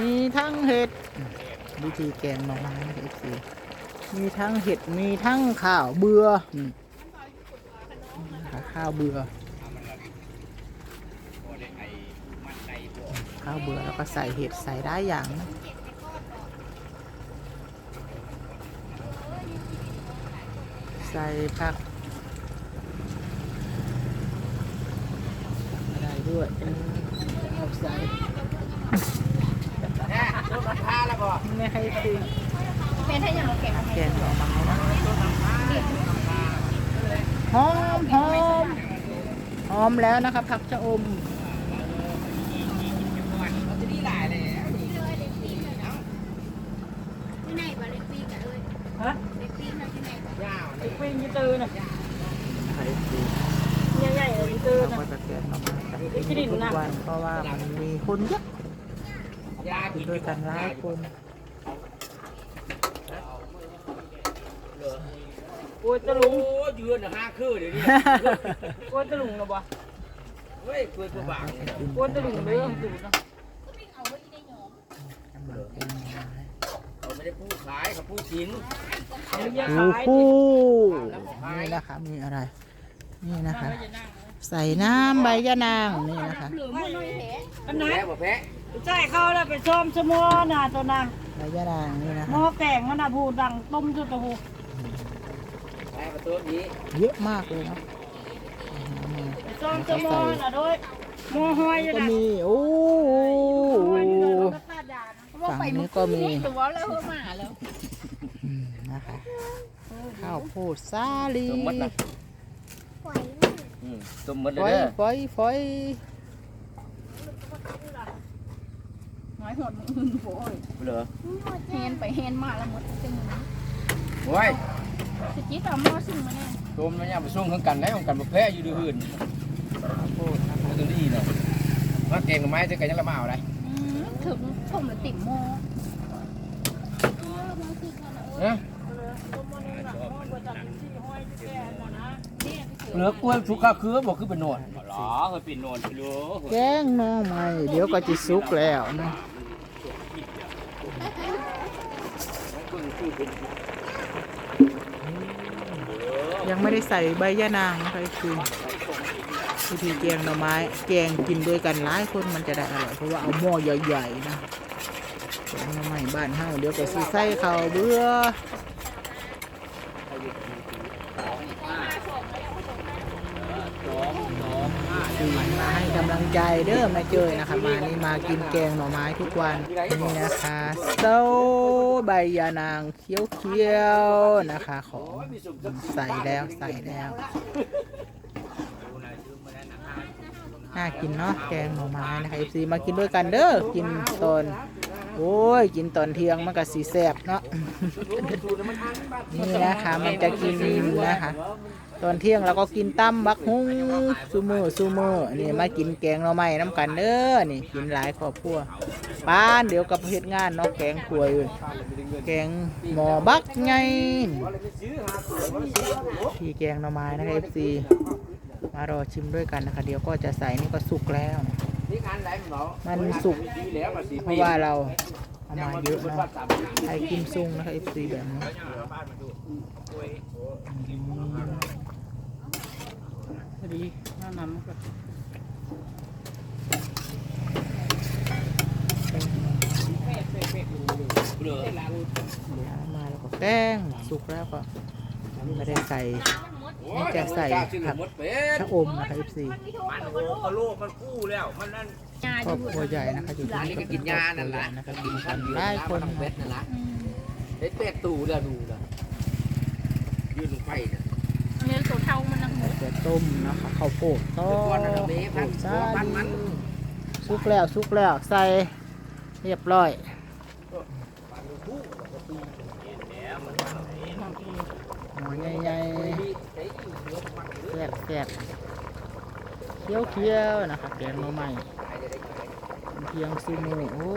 มีทั้งเห็ดวิธีแกงหน่อไม้เอฟซีมีทั้งเห็ดมีทั้งข้าวเบื่อข้าวเบื่อข้าวเบื่อแล้วก็ใส่เห็ดใส่ได้อย่างนะใส่ผักอะไรด้วยออเอาใส่ ไม่ให้ซื้อเป็นให้ยังเราแกะแกงหน่อไม้นะหอมหอมหอมแล้วนะครับผักชะอมที่ไหนบ้างเล็กปีกันเลยฮะเล็กปีนะที่ไหนบ้างไอ้ปิ้งยี่ตือน่ะไข่ใหญ่ๆเลยยี่ตือน่ะก็จะแกงหน่นกินทุกวันเพราะว่ามันมีคนเยอะ กินด้วยกันหลายคนกลัวจะลุงโอ้ยืนห้าคือเดี๋ยวนี้กลัวจะลุงนะบ่เฮ้ยคุยกูบังกลัวจะลุงเด้อดูนะกำลังแกงหน่อไม้เขาไม่ได้พูดขายเขาพูดกินเอาไม่ยาดูขายคู่นี่นะคะมีอะไร นี่นะคะ ใส่น้ำใบยะนางนี่นะคะหรือมันน้อยแท้อันนั้นแพ้บ่แพ้ ใช่เขาแล้วไปซ้อมสมอน่ะตัวน่ะใบยะนางนี่นะหม้คะอแกงมันน่ะผู้ดังต้มจุดตะหูแพ้ประตูนี้เยอะมากเลยเนาะอืมไปซ้อมสมอน่ะด้วยหม้อห้อยอยู่ก็น่ะมีโอ้ห้อยอยู่น่ะแล้วก็ตาดานะว่าไปมันตัวแล้วเพิ่มมาแล้วอืมนะคะข้าวโพดสาลีสมมตินะอืมสมมติเลฝอยยฝอยฝอย น้ อยหดมึงโอ้ยเหรอเฮนไปเฮนมาแล้วหมดจึงโอ้ยสจิตเอาหม้อซึ่งมาแน่โดมมันยังไปส่งทั้งกันได้ของกันบ่แพ้อยู่ดีอื่นข้าวโพดนะคะตัวนี้เนาะมาเก่งกับไม้จะกันยังละมาเอาได้ถึงผมเลยติ่มหม้อเอ๊ะเหลือกล้วยชุกข้าวคือบอกคือเป็นโนดหรอเคยเป็นโนดเหลือแกงหน่อไม้เดี๋ยวก็จะสุกแล้วนะ ยังไม่ได้ใส่ใบยะนางนะคะคือวิธีแกงหน่อไม้ แกงกินด้วยกันหลายคนมันจะได้อร่อยเพราะว่าเอาหม้อใหญ่ๆนะแกงหน่อไม้บ้านเฮาเดี๋ยวก็สิใส่ข้าวเบื่อ สี่มาให้กำลังใจเด้อมาเจอนะคะมานี่มากินแกงหน่อไม้ทุกวันนี่นะคะเต้าใบยานางเขียวเขียวๆนะคะของใส่แล้วใส่แล้วน่ากินเนาะแกงหน่อไม้นะคะ FC มากินด้วยกันเด้อกินตอน โอ้ยกินตอนเที่ยงมันก็สีแสบเนาะ นี่นะคะมันจะกินนะคะ ตอนเที่ยงเราก็กินตั้มบักฮุ้งซูมือซูมือนี่มากินแกงหน่อไม้น้ำกันเด้อนี่กินหลายครอบครัวป้านเดี๋ยวกับเฮ็ดงานเนาะแกงขวยแกงหมอบักไงที่แกงหน่อไม้นะคะเอฟซีมารอชิมด้วยกันนะคะ เดี๋ยวก็จะใส่นี่ก็สุกแล้ว มันบอกมันสุกดีแล้วมาสีเพราะว่าเราเอามาเยอะเนาะไอ้กิมซุงนะคะเอฟซีแบบนี้อืมพอดีน้ำน้ำก็เหลือมาแล้วก็แกงสุกแล้วก็ไม่ได้ใส่ นี่จะใส่ผักหมดเป็ชะอมนะคะ FC มันโอ้กะโลกมันกู้แล้ว มันนั่นงาครออบยู่ครัวใหญ่นะคะอยู่ที่อันนี่นี้ก็ก็กิกินนยายานั่นั่นนแหแหละละนะคะกินกันหลายคนเบ็ดนั่นละเบ็ดเป็ดตู่เด้อดูนะยืนลงไปนะเนื้อตัวเท่ามันนะหมดจะต้มนะคะข้าวโพดต้ก้อนนั่นมเมพันซาพันมันสุกแล้วสุกแล้วใส่เรียบร้อยหมู ใหญ่ๆแซ่บแซ่บเคี้ยวเคี้ยวนะคะแกงหน่อไม้เพียงซูมือโอ้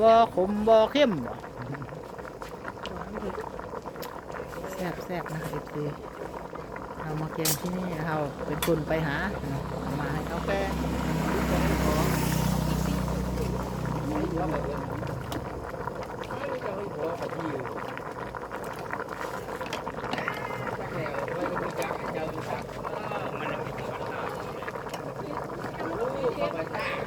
บ่ขมบ่เข้มบ่แซ่บแซ่บนะคะเอฟซีทมาแกงที่นี่เราเป็นคนไปหา มาให้เขาแก่ เดิมไม่รู้จะให้หัวกับที่อยู่จักแล้วไม่รู้จักเจ้ารู้จักมันเป็นจังหวัดตาก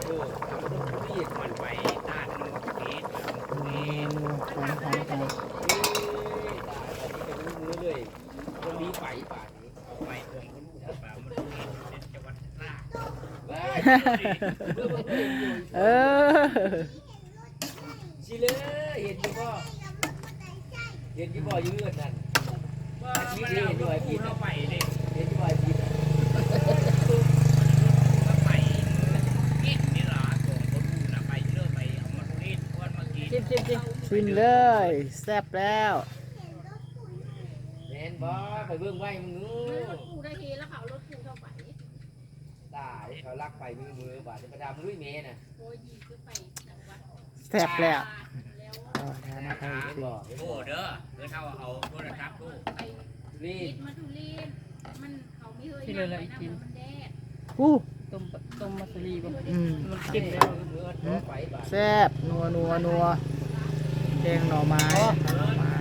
โอ้ เมนูของของของเอ้ยตากอันนี้ก็รู้มือเลยคนนี้ไปป่านนี้เอาไปเพิ่มคนรู้ป่ามันเป็นจังหวัดตากเฮ้ยเรื่องมันเป็นอยู่เออสิเลยเห็นอยู่บ่เห็นอยู่บ่อยู่เงื่อนนั่นอาชีพเห็นอยู่อาชีพน่ะไปเลยเห็นอยู่อาชีพน่ะชิมชิมชิมชิมเลยแซ่บแล้วแม่นบ่ไปเบิ่งไว้มึงนู้กูได้เฮแล้วเขารถกูเข้าไปตายเขาลักไปมือมือบาดจะประดามลุยเมน่ะโอ้ยยีขึ้นไปจังหวัด แซ่บแล้วแล้วพอแล้วนะคะเห็นบ่เห็นโอ้บ่เด้อเด้อเท่าเอาโทรศัพท์ดูไปนี่คิดมาดูลีนมันเขาไม่เคยย่างไปนะมันแดดอู้ต้มต้มมัสลีบ่อืมมันเก็บแล้วเนื้อตัวไปบาดแซ่บนัวนัวนัวแกงหน่อไม้หน่อไม้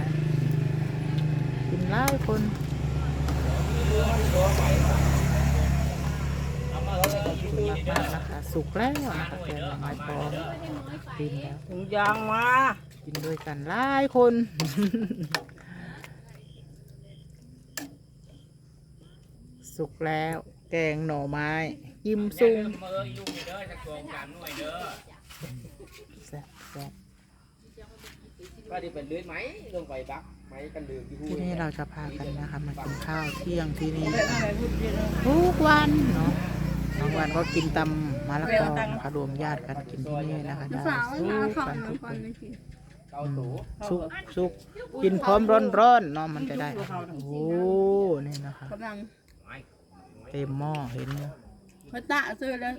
กินหลายคน เอามาเลย ขอบ คุณมากมากๆนะคะ สุกแล้วนะคะแกงหน่อไม้พร้อมไม่ได้น้อยไปกินแล้ว ถุงยางมากินด้วยกันหลายคน สุกแล้ว แกงหน่อไม้ ยิ้มซุ่ซุ่มมมือยุ่งเด้อจะโกงกันหน่วยเด้อแซ่บแซ่บก็ที่เป็นเลือดไหมลงไปบักไหมกันลืมที่หูที่นี่เราจะพากันนะคะมากินข้าวเที่ยงที่นี่แต่อะไรพูดเยอะเลยทุกวันเนาะ บางวันก็กินตำมะละกอนะคะรวมญาติกันกินที่นี่นะคะได้สุกกันทุกคนเกาตูสุกสุกกินพร้อมร้อนๆเนาะมันจะได้ โอ้โหนี่นะคะกำลังเต็มหม้อเห็นไหมพระตะซื้อแล้ว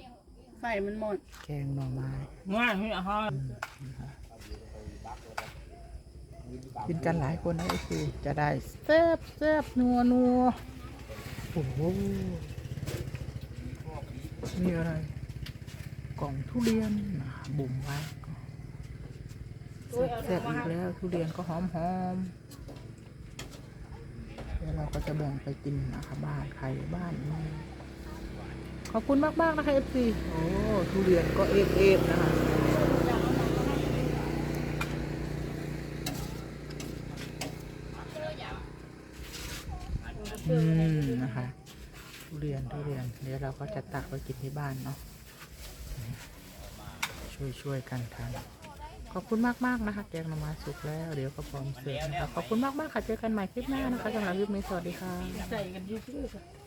ไฟมันหมด แกงหน่อไม้ง่ายพี่ฮะกินกันหลายคนนะไอ้คือจะได้แซ่บแซ่บนัวนัวโอ้โห นี่อะไร กล่องทุเรียนนะคะบุ่มไว้แซ่บๆอีกแล้วทุเรียนก็หอมหอมๆเดี๋ยวเราก็จะแบ่งไปกินนะคะบ้านใครบ้านมันขอบคุณมากมากๆนะคะเอฟซีโอ้ทุเรียนก็เอฟเอฟนะคะ อืมนะคะ ทุเรียนทุเรียนเดี๋ยวเราก็จะตักไปกินที่บ้านเนาะช่วยช่วยกันทานขอบคุณมากมากนะคะแกงนมาสุกแล้วเดี๋ยวก็พร้อมเสิร์ฟนะคะขอบคุณมากมากค่ะเจอกันใหม่คลิปหน้านะคะสำหรับคลิปนี้สวัสดีค่ะใส่กันเยอะๆ